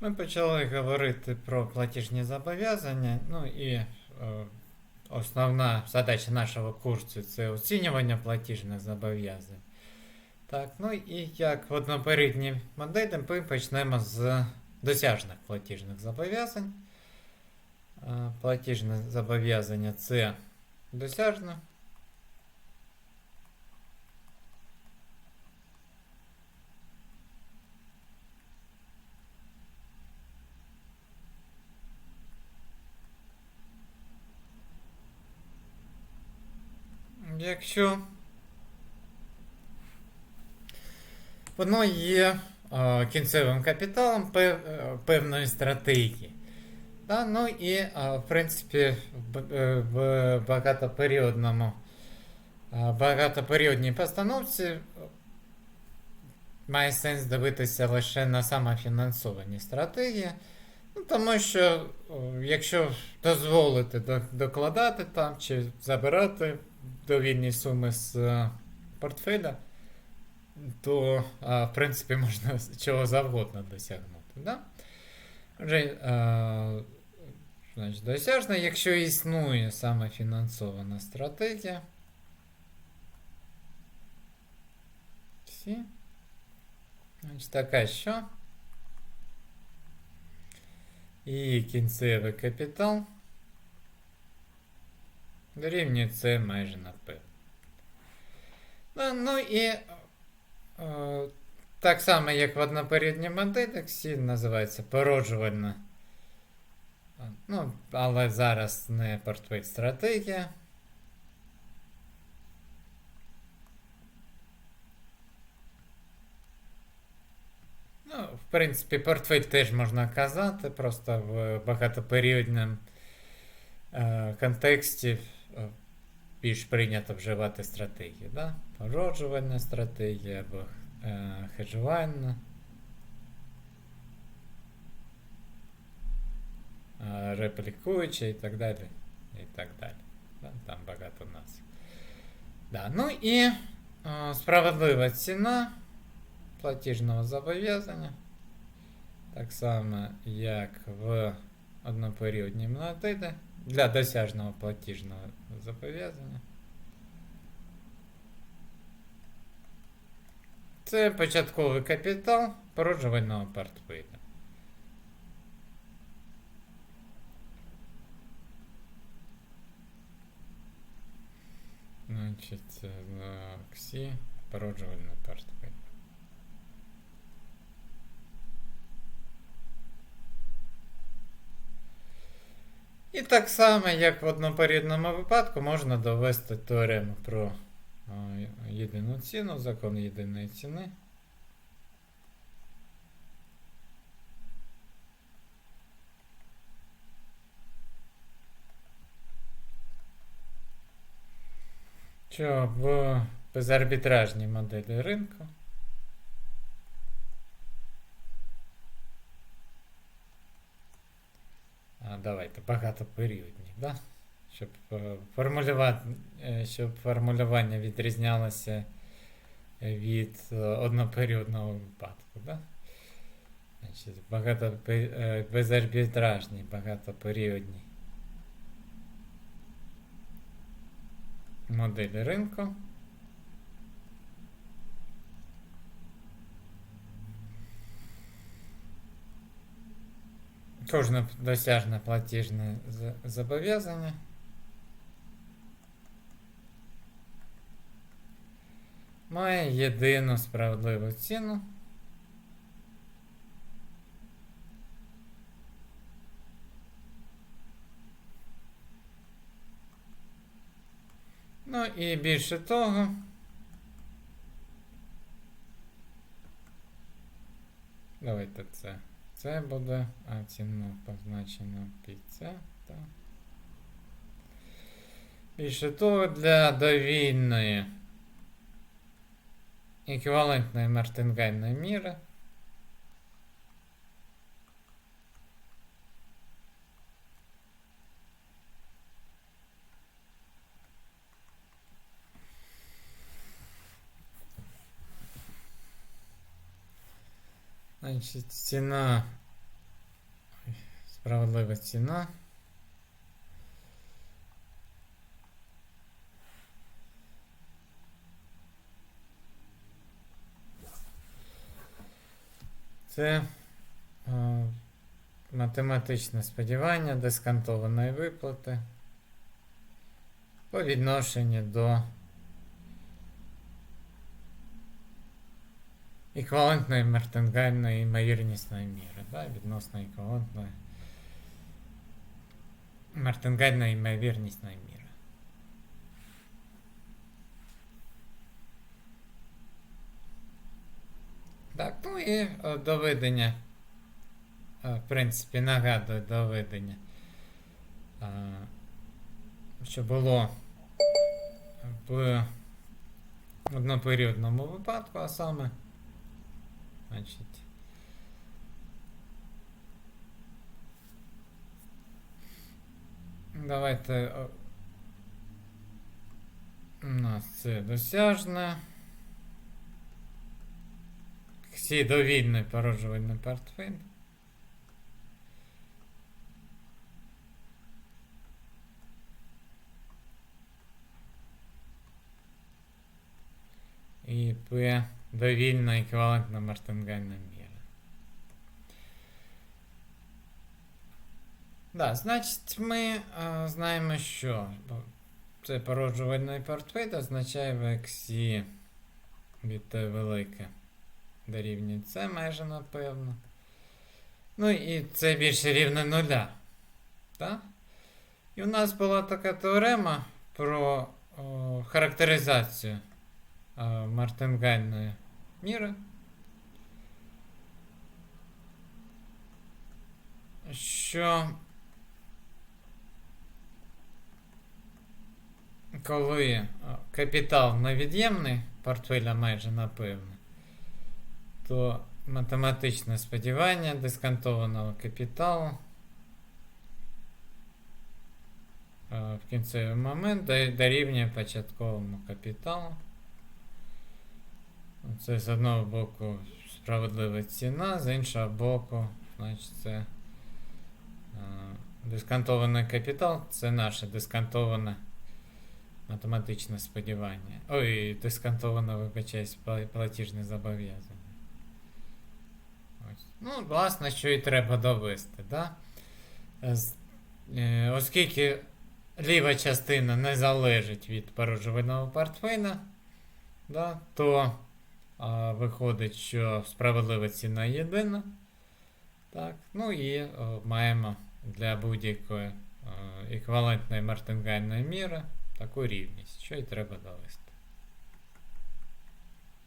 Ми почали говорити про платіжні зобов'язання. Ну і е, основна задача нашого курсу це оцінювання платіжних зобов'язань. Так, ну і як в однопередній моделі ми почнемо з досяжних платіжних зобов'язань. Е, Платіжне зобов'язання це досяжне. Якщо воно є е, кінцевим капіталом пев, е, певної стратегії. Да? Ну і, е, в принципі, в, е, в багатоперіодному е, багатоперіодній постановці має сенс дивитися лише на самофінансовані стратегії. Ну, тому що, якщо дозволити докладати там чи забирати довільні суми з е, портфеля, то, в принципі, можна чого завгодно досягнути. Да? Отже, е, значить, досяжно, якщо існує саме фінансована стратегія. Всі. Значить, така що? І кінцевий капітал дорівнює це майже на P. Ну, ну і е, так само, як в однопередній моделі, всі називається породжувальна. Ну, але зараз не портфель стратегія. Ну, в принципі, портфель теж можна казати, просто в багатоперіодному е, контексті більш прийнято вживати стратегії. Да? Породжувальна стратегія або е, хеджувальна. е, Реплікуюча і так далі. І так далі. Да? Там багато назв. Да. Ну і е, справедлива ціна платіжного зобов'язання. Так само, як в одноперіодній моделі для досяжного платіжного зобов'язання. Це початковий капітал породжувального портфеля. Значить, е, Ксі породжувальний портфель. І так само, як в однопередному випадку, можна довести теорему про е, єдину ціну, закон єдиної ціни. Що в безарбітражній моделі ринку А, давайте багатоперіодні, да? Щоб, е, е, щоб формулювання відрізнялося від е, одноперіодного випадку. Да? Значить, е, безарбітражні, багатоперіодні моделі ринку. Кожне досяжне платіжне зобов'язання. Має єдину справедливу ціну. Ну і більше того. Давайте це. Це буде, а ціна позначена під це. Так. Більше того, для довільної еквівалентної мартингальної міри Значить, ціна справедлива ціна. Це е, математичне сподівання дисконтованої виплати по відношенню до еквівалентної мартингальної ймовірнісної міри. Да? Відносно еквівалентної мартингальної ймовірнісної міри. Так, ну і е, доведення. е, В принципі, нагадую доведення. е, Що було в одноперіодному випадку, а саме. Значить. Давайте. е, У нас це досяжне. Всі довільний породжувальний портфель. І П довільна еквівалентна мартингальна міра. Да, значить, ми е, знаємо, що це породжувальний портфель означає в ексі від Т велике дорівнює це майже напевно. Ну і це більше рівне нуля. Так? І у нас була така теорема про о, характеризацію о, мартингальної міри. Що коли о, капітал невід'ємний, портфеля майже напевне, то математичне сподівання дисконтованого капіталу е, в кінцевий момент дорівнює початковому капіталу. Це з одного боку справедлива ціна, з іншого боку, значить, це е, дисконтований капітал, це наше дисконтоване математичне сподівання. Ой, дисконтоване, вибачаюсь, платіжне зобов'язання. Ну, власне, що і треба довести. Да? Е, Оскільки ліва частина не залежить від породжувального портфеля, да, то а, виходить, що справедлива ціна єдина. Так, ну і о, маємо для будь-якої е, еквівалентної мартингальної міри таку рівність, що і треба довести.